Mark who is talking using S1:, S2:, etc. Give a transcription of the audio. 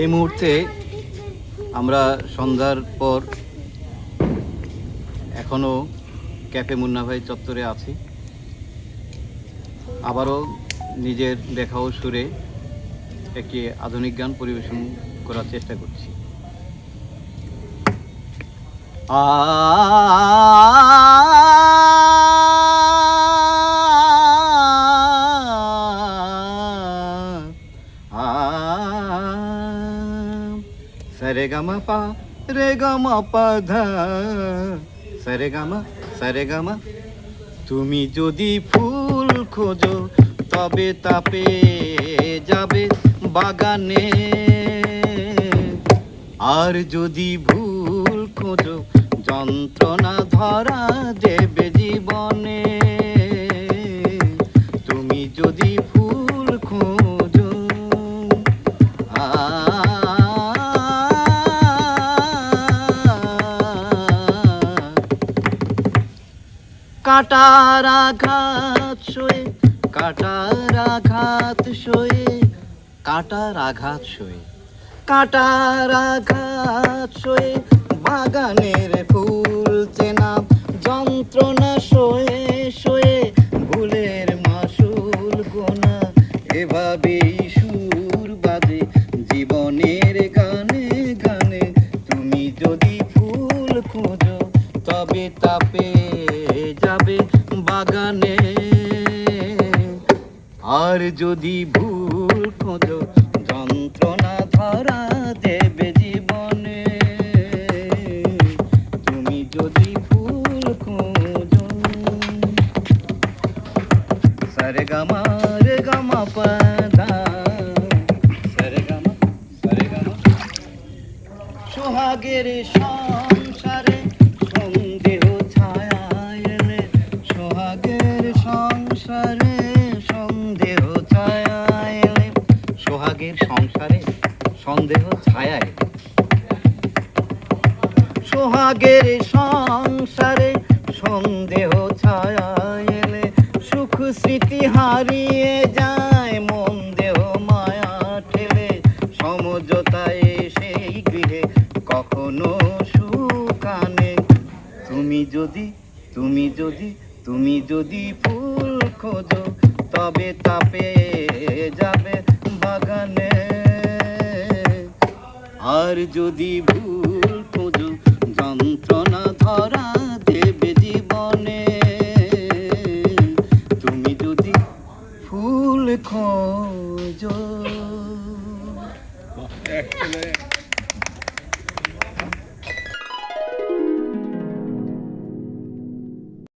S1: এই মুহূর্তে আমরা সন্ধ্যার পর এখনও ক্যাফে মুন্না ভাই চত্বরে আছি। আবারও নিজের লেখা ও সুরে একটি আধুনিক গান পরিবেশন করার চেষ্টা করছি। আ পা ধা সরে গম সরে গম তুমি যদি ফুল খোঁজো, তবে তাপে যাবে বাগানে। আর যদি ভুল খোঁজো, যন্ত্রণা ধরা দেবে জীবনে। তুমি যদি ফুল কাটার আঘাত সয়ে কাটার আঘাত সয়ে কাটার আঘাত শোয়ে, কাটার আঘাত সয়ে বাগানের ফুল চেনা বাগানে। আর যদি ভুল খোঁজো, যন্ত্রণা ধরা দেবে জীবনে। তুমি যদি ফুল খোঁজো সরে গামা রে গামা পাদা সরে গামা সরে গামা সোহাগের সংসারে সোহাগের সংসারে সন্দেহ ছায়া এলে সোহাগের সংসারে সন্দেহ ছায়া এলে সুখ স্মৃতি হারিয়ে যায়, মন দেহ মায়া ঠেলে সমঝোতায় সেই গৃহে কখনো সুকানে তুমি যদি তুমি যদি তুমি যদি ফুল খোঁজো, তবে তাপে যাবে বাগানে। আর যদি ভুল খোঁজো যন্ত্রণা ধরা দেবে জীবনে। তুমি যদি ফুল খোঁজো।